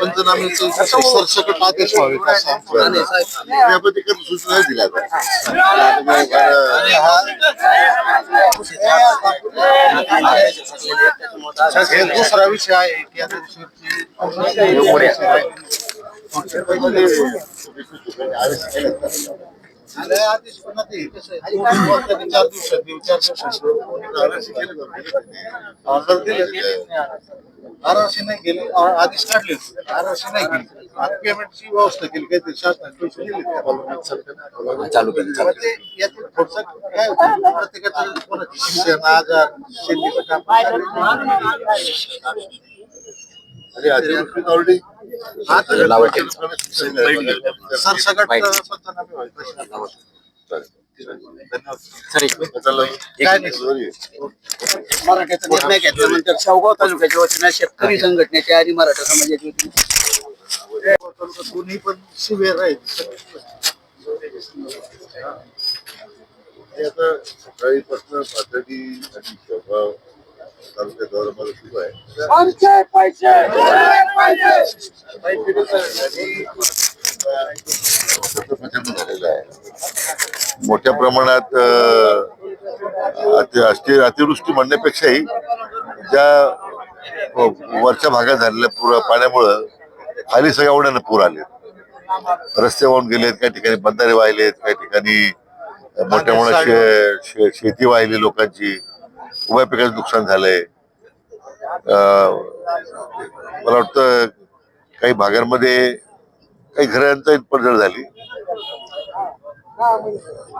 पंचनाम्याचे सरसकट आदेश व्यापतीकरण सूचना दिल्या हे दुसरा विषय आहे की आता आदेश पण चार दिवसात आरआरसी नाही गेली आदेश काढले आरआरसी नाही गेली पेमेंटची व्यवस्था केली काहीतरी शासनाने पैसे दिले त्या बाजूने. चालू केलं तेव्हा ते यातून थोडंसं काय होतं, प्रत्येकाचं कोणाचं शिक्षण आजार शेतीचं काम आणि अतिवृष्टीत already सरसकट पंचनामे व्हायचे. धन्यवाद. काय नाही मराठ्याचा निर्णय घेतल्यानंतर शेवगाव तालुक्याच्या वतीनं शेतकरी संघटनेच्या आणि मराठा समाजाच्या वतीने दोन्ही पण शिबिर आहेत आता सकाळीपासून पातळी आणि स्वभाव तालुक्यात मला सुरू आहे आमचे पैसे! आहे मोठ्या प्रमाणात अति- अतिवृष्टी म्हणण्यापेक्षाही ज्या हो, वरच्या भागात झालेल्या पुर पाण्यामुळं खाली सगळ्या ओढ्यानं पूर आले रस्ते वाहून गेलेत काही ठिकाणी बंधारे वाहिलेत काही ठिकाणी मोठ्या मोठ्या शे- शे- शेती वाहिली लोकांची. उभ्या पिकाचं नुकसान झालंय. अं, मला वाटतं काही भागांमध्ये काही घरांचा पडझड झाली.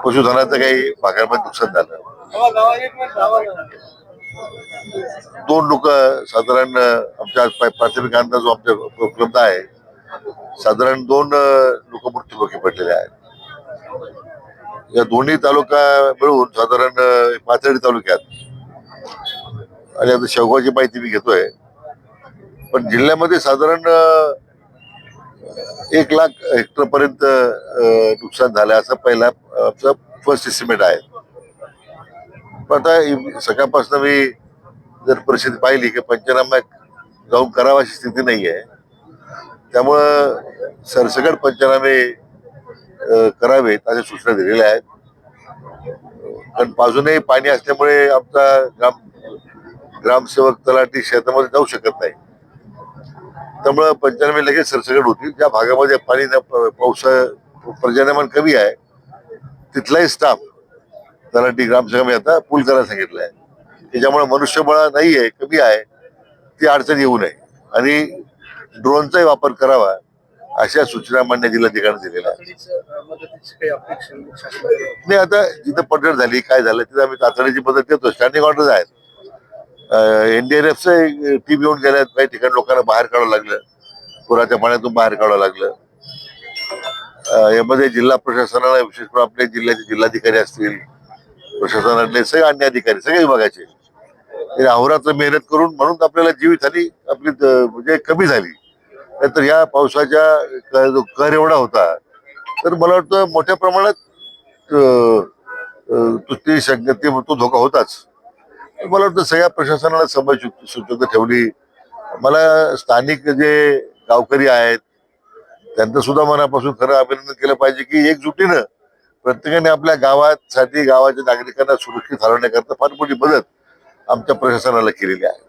पशुधनाचं काही भागांमध्ये नुकसान झालं. दोन लोक साधारण आमच्या प्रा- प्राथमिक अंदाज जो आमच्या उपलब्ध आहे साधारण दोन लोक मृत्यूमुखी पडलेले आहेत. या दोन्ही तालुका मिळून साधारण पाचडी पाथर्डी तालुक्यात. आणि आता शेवगावची माहिती मी घेतोय. पण जिल्ह्यामध्ये साधारण एक लाख हेक्टर पर्यंत नुकसान झालं असं पहिला आमचं फर्स्ट एस्टिमेट आहे. आता सकाळपासून मी जर परिस्थिती पाहिली की पंचनामा जाऊन करावा अशी स्थिती नाही आहे त्यामुळं सरसकट पंचनामे करावेत अशा सूचना दिलेल्या आहेत. कारण बाजूनही पाणी असल्यामुळे आमचा ग्राम ग्रामसेवक तलाठी शेतामध्ये जाऊ शकत नाही. त्यामुळं पंचनामे लगेच सरसकट होतील. ज्या भागामध्ये पाणी पावसा पर्जन्यमान कमी आहे तिथलाही स्टाफ तलाठी ग्रामसेवक आता पूल करायला सांगितलं आहे त्याच्यामुळे मनुष्यबळ नाही आहे कमी आहे. ती अडचण येऊ नये. आणि ड्रोनचाही वापर करावा अशा सूचना मान्य जिल्हाधिकाऱ्यांनी दिलेल्या आहेत. नाही आता जिथं पडझड झाली काय झालं तिथं आम्ही तातडीची मदत देतो. स्टँडिंग ऑर्डर आहेत. एनडीआरएफचं टीम येऊन गेल्यात काही ठिकाणी लोकांना बाहेर काढावं लागलं. पुराच्या पाण्यातून बाहेर काढावं लागलं. यामध्ये जिल्हा प्रशासनाला विशेष करून आपले जिल्ह्याचे जिल्हाधिकारी असतील प्रशासनातले सगळे अन्य अधिकारी सगळे विभागाचे. ते अहोरात्र मेहनत करून म्हणून आपल्याला जीवितहानी आपली म्हणजे कमी झाली. नाहीतर या पावसाच्या जो कर एवढा होता तर मला वाटतं मोठ्या प्रमाणात अं, तो ती शंका ते तो धोका होताच. मला वाटतं सगळ्या प्रशासनाला समज सूचना ठेवली. मला स्थानिक जे गावकरी आहेत त्यांचं सुद्धा मनापासून खरं अभिनंदन केलं पाहिजे की एकजुटीनं प्रत्येकाने आपल्या गावासाठी गावाच्या नागरिकांना सुरक्षित हलवण्याकरता फार मोठी मदत आमच्या प्रशासनाला केलेली आहे.